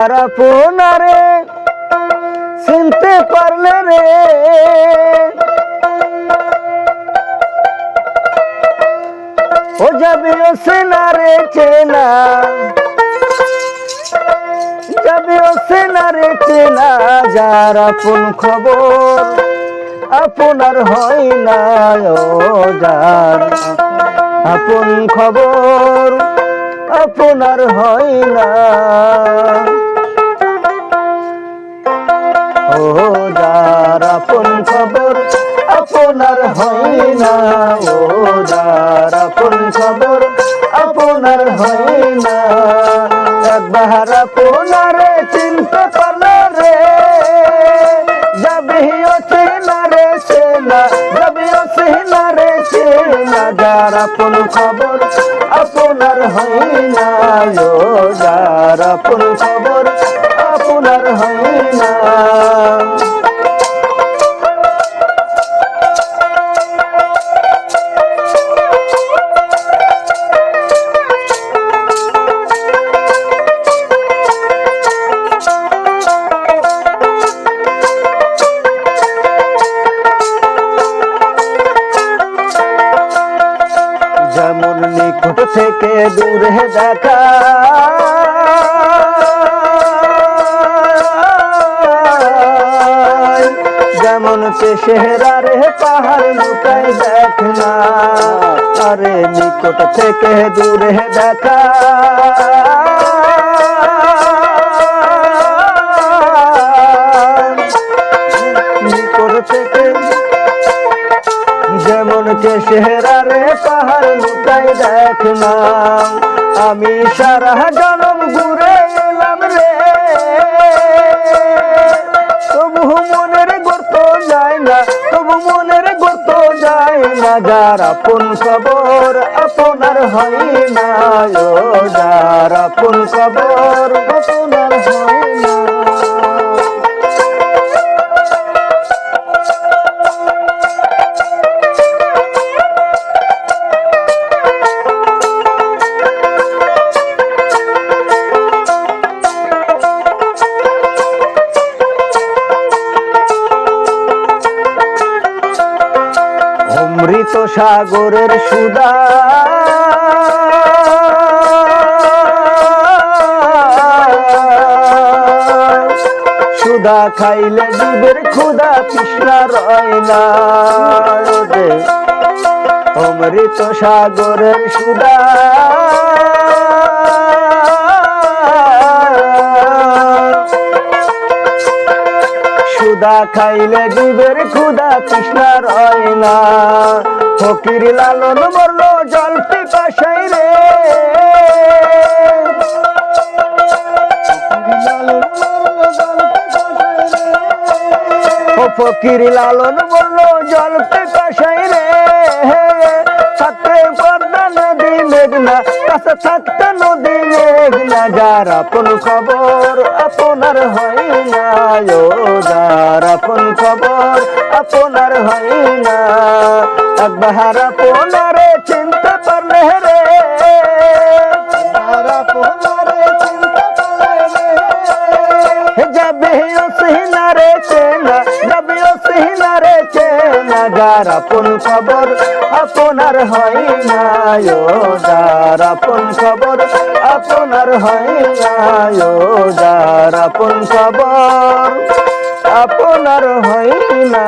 আর আপনারে চিনতে পারলে রে। ও যাবে ও সেনা চেনা। যাবে ও সেনা চেনা, যার আপন খবর আপনার হয় না ও যার। আপন খবর আপনার হয় না। ও যার আপন খবর আপনার হয় না। ও যার আপন খবর আপনার হয় না। একবার আপনার চিনতে পারলে চেনা যাবে ও চেনা রে চেনা। যার আপন খবর আপনার হয় না। ও যার আপন খবর আপনার হয় না। যেমন নিকট থেকে দূরে দেখা যেমন চেহারা রে, পাহাড় লুকায় দেখ না। আরে নিকট থেকে দূরে দেখা। নিকট থেকে যেমন কে রে, পাহাড় লুকাই দেখলাম আমি সারা জনম ঘুরে মনের গত যায় না, যার আপন খবর আপনার হয় না যার আপন খবর আপনার হয় না। অমৃত সাগরের সুদা সুদা খাইলে জীবের ক্ষুদা কৃষ্ণা রয়না। অমৃত সাগরের সুদা সুদা খাইলে জীবের ক্ষুদা তৃষ্ণা রয় না। ফকির লালন মরল জল পিপাসাই রে। ফকির লালন মরল জল পিপাসাই রে। থাকতে পর্দা নদী, মেঘনা, কাছে থাকতে নদী যার আপন খবর, আপনার হয় না ও যার আপন খবর, আপনার হয় না। একবার আপনারে চিনতে পারলে রে যার আপন খবর আপনার হয় না ও যার আপন খবর আপনার হয় না যার আপন খবর আপনার হয় না।